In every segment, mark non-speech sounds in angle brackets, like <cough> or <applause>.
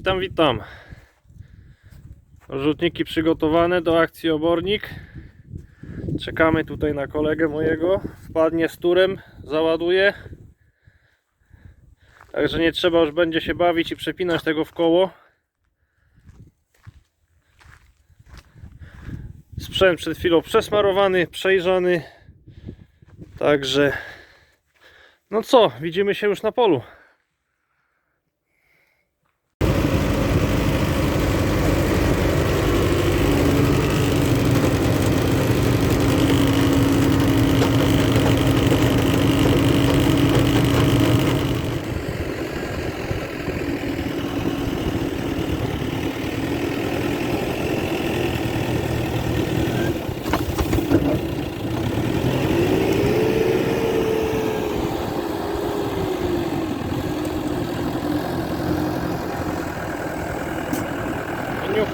Witam, witam. Rzutniki przygotowane do akcji obornik. Czekamy tutaj na kolegę mojego. Wpadnie z turem, załaduje. Także nie trzeba już będzie się bawić i przepinać tego w koło. Sprzęt przed chwilą przesmarowany, przejrzany. Także no co, widzimy się już na polu.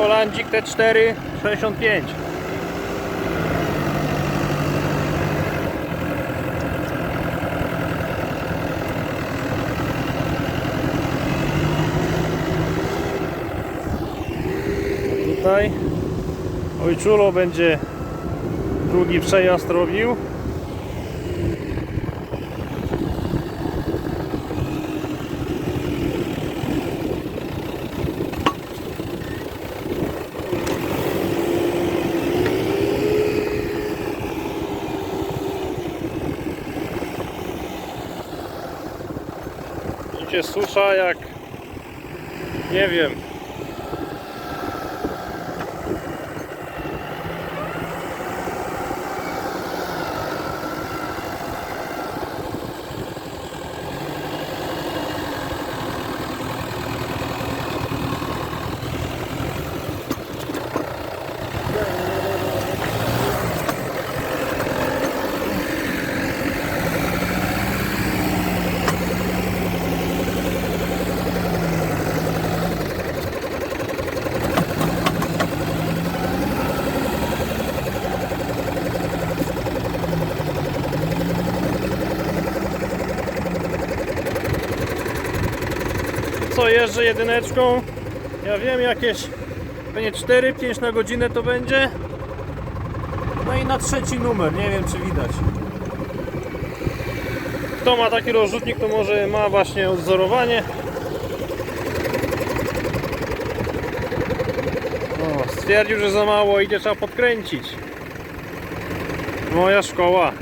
New Hollandzik T4 65 Tutaj. Ojczulo będzie długi przejazd robił Życie susza jak nie wiem co jeżdżę jedyneczką. Ja wiem jakieś pewnie 4-5 na godzinę to będzie. No i na trzeci numer nie wiem czy widać. Kto ma taki rozrzutnik to może ma właśnie odzorowanie. O, stwierdził że za mało idzie trzeba podkręcić. Moja szkoła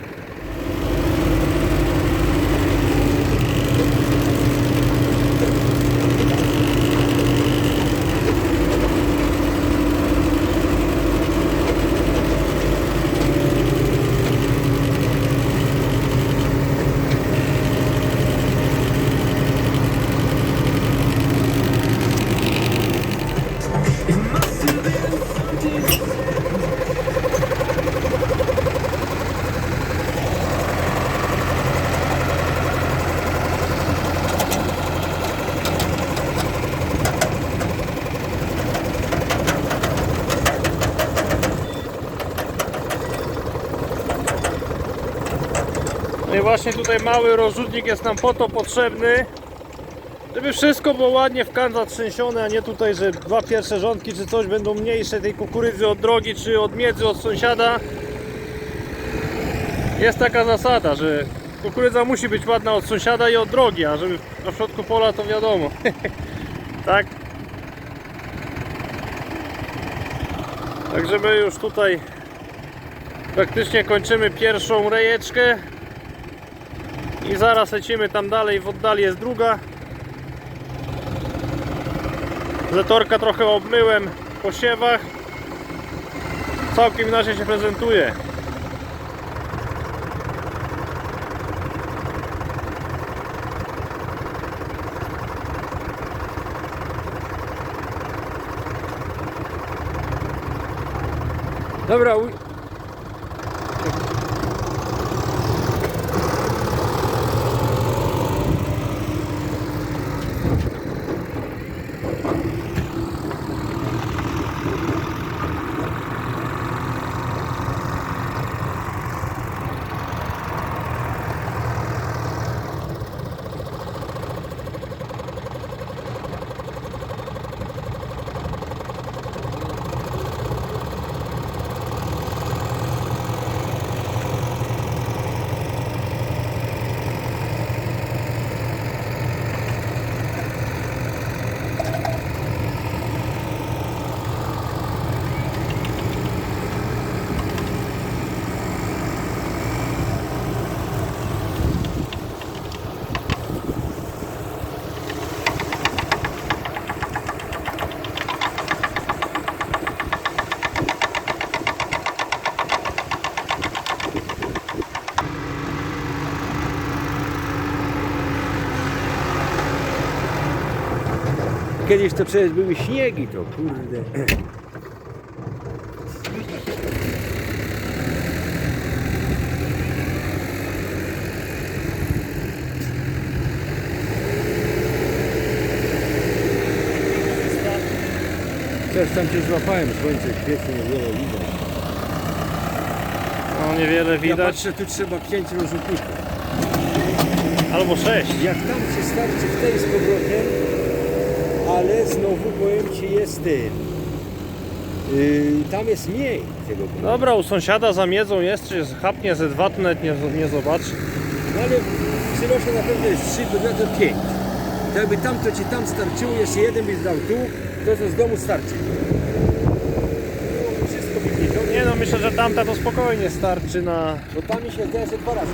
Właśnie tutaj mały rozrzutnik jest nam po to potrzebny, żeby wszystko było ładnie w kan zatrzęsione, a nie tutaj, że dwa pierwsze rządki czy coś będą mniejsze tej kukurydzy od drogi, czy od miedzy od sąsiada. Jest taka zasada, że kukurydza musi być ładna od sąsiada i od drogi, a żeby na środku pola to wiadomo. <laughs> tak? Także my już tutaj praktycznie kończymy pierwszą rejeczkę i zaraz lecimy tam dalej, w oddali jest druga. Zetorka trochę obmyłem po siewach. Całkiem inaczej się prezentuje. Dobra, Amazon. Kiedyś to przecież były śniegi to, kurde. Też tam cię złapałem, słońce świeci, niewiele widać. No niewiele Ja widać. patrzę, tu trzeba pięć rozrzutników. Albo sześć. Jak tam się starczy w tej z powrotem, ale znowu powiem Ci jest ten. Yy, tam jest mniej tego. Dobra, u sąsiada za miedzą jest, czy chapnie ze dwa, to nawet nie, nie zobaczy. No ale w Syrosie na pewno jest 3, to ja to 5. To jakby tamto Ci tam starczyło, jeszcze jeden byś dał tu, to to z domu starczy. No, Wszystko wybliżone. Nie no, myślę, że tamta to spokojnie starczy na... Bo tam mi się zdaje, że dwa razy.